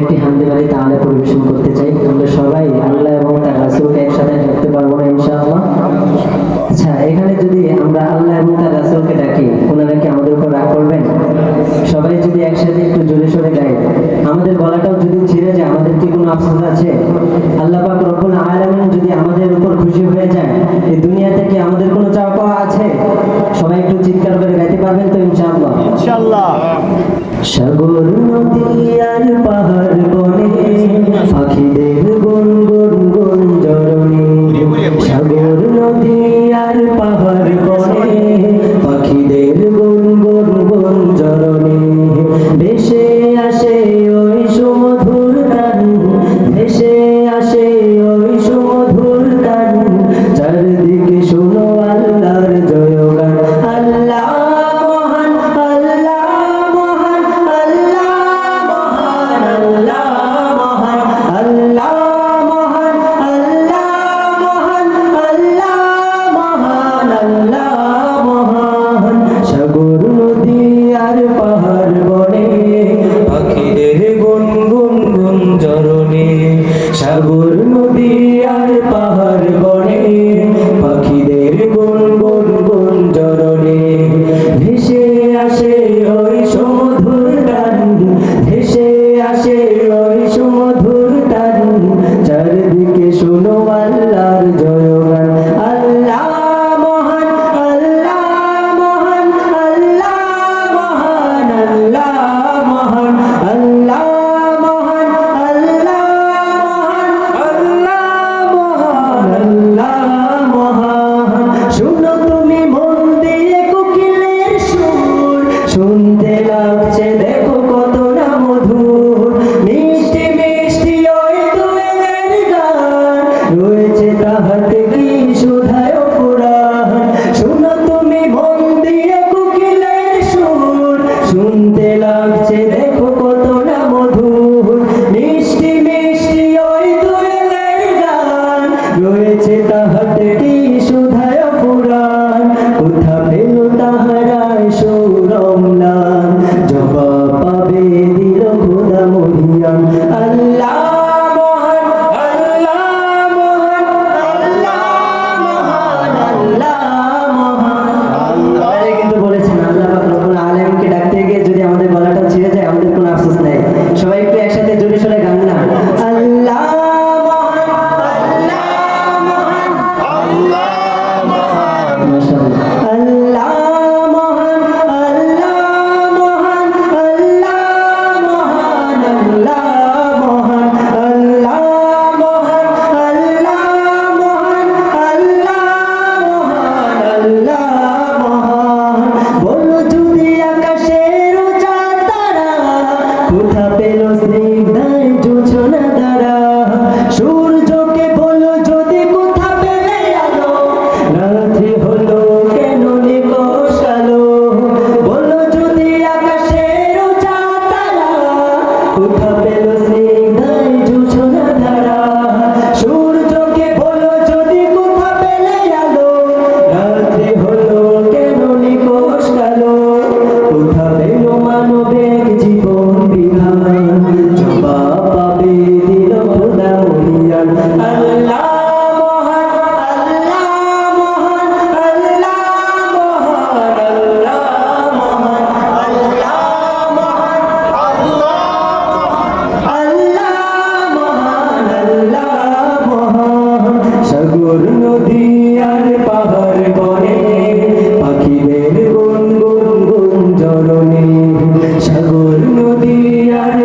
একটি হামদি বাড়ি তাহলে পরিবেশন করতে চাই। আমরা সবাই আল্লাহ এবং তার রাসুলকে একসাথে ডাকতে পারব না, ইনশাআল্লাহ। আচ্ছা এখানে যদি আমরা আল্লাহ এবং তার রাসুলকে ডাকি, ওনারা কি আমাদের উপর রাগ করবেন? সবাই যদি একসাথে একটু জোরে সরে গায়। আমাদের গলাটাও যদি ছিঁড়ে যায়, আমাদের কি কোনো আফসোস আছে? আল্লাহ পাক রব্বুল আলামিন যদি আমাদের উপর খুশি হয়ে যায়, এই দুনিয়াতে কি আমাদের কোনো চাপ পাওয়া আছে? যাবেন তো ইনশাআল্লাহ? ইনশাআল্লাহ। সাগর নদী আর পাহাড় বনে পাখিদের গুন গুন গুন জরণে সাগর নদী আর পাহাড় বনে পাখিদের গুন গুন গুন বেশে রয়ে সাগর নদী আর